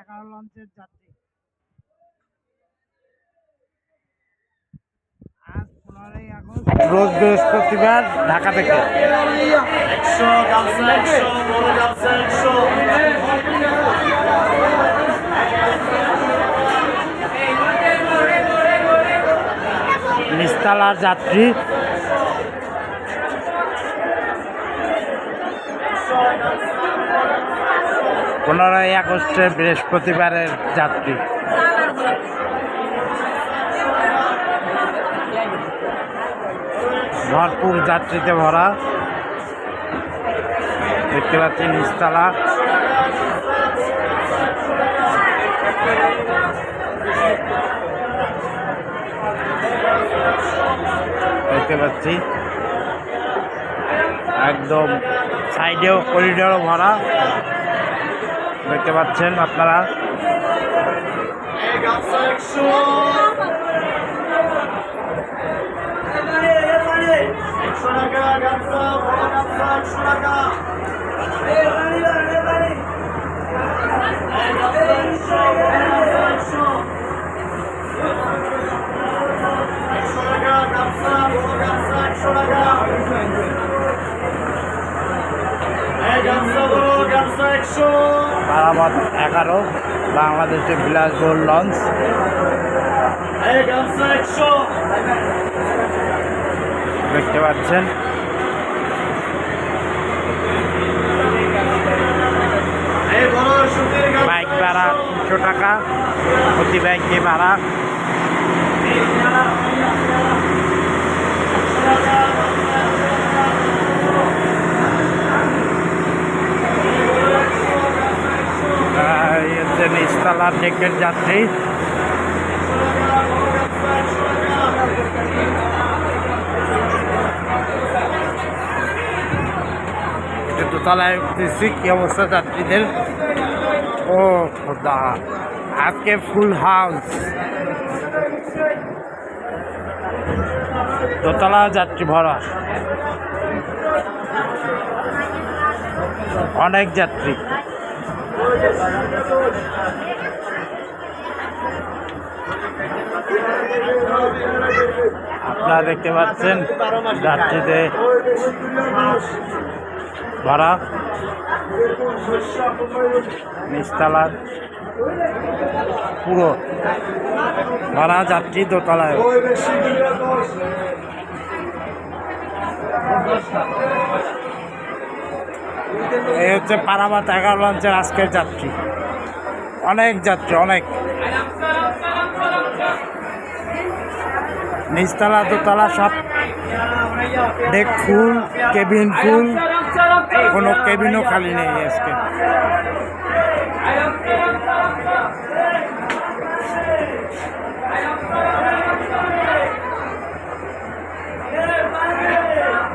এগারো লঞ্চের যাত্রী। আজ পনেরোই আগস্ট। রোজ বৃহস্পতিবার ঢাকা থেকে। একশো নিস্তালার যাত্রী। পনেরোই আগস্টের বৃহস্পতিবারের যাত্রী। ভরপুর যাত্রীতে ভরা। দেখতে পাচ্ছি নিস্তালা দেখতে পাচ্ছি। একদম সাইডেও করিডোরও ভরা। দেখতে পাচ্ছেন আপনারা। এই বারামত এগারো বাংলাদেশের বিলাসবহুল লঞ্চ। দেখতে পাচ্ছেন। বাইক ভাড়া তিনশো টাকা প্রতি বাইকে ভাড়া আহ, এই হচ্ছে নিচতলার ডেকের যাত্রী। দোতলায় উঠতেছি, কি অবস্থা যাত্রীদের? ও খোদা, আজকে ফুল হাউস দোতলা যাত্রী ভরা। অনেক যাত্রী। আপনারা দেখতে পাচ্ছেন যাত্রীতে ভরা নিচতলার পুরো ভরা যাত্রী দোতলায়। এই হচ্ছে পারাবাত এগারো লঞ্চের আজকের যাত্রী। অনেক যাত্রী, অনেক। নিচতলা দোতলা সব ডেক ফুল কেবিন ফুল কোনো কেবিনও খালি নেই আজকে।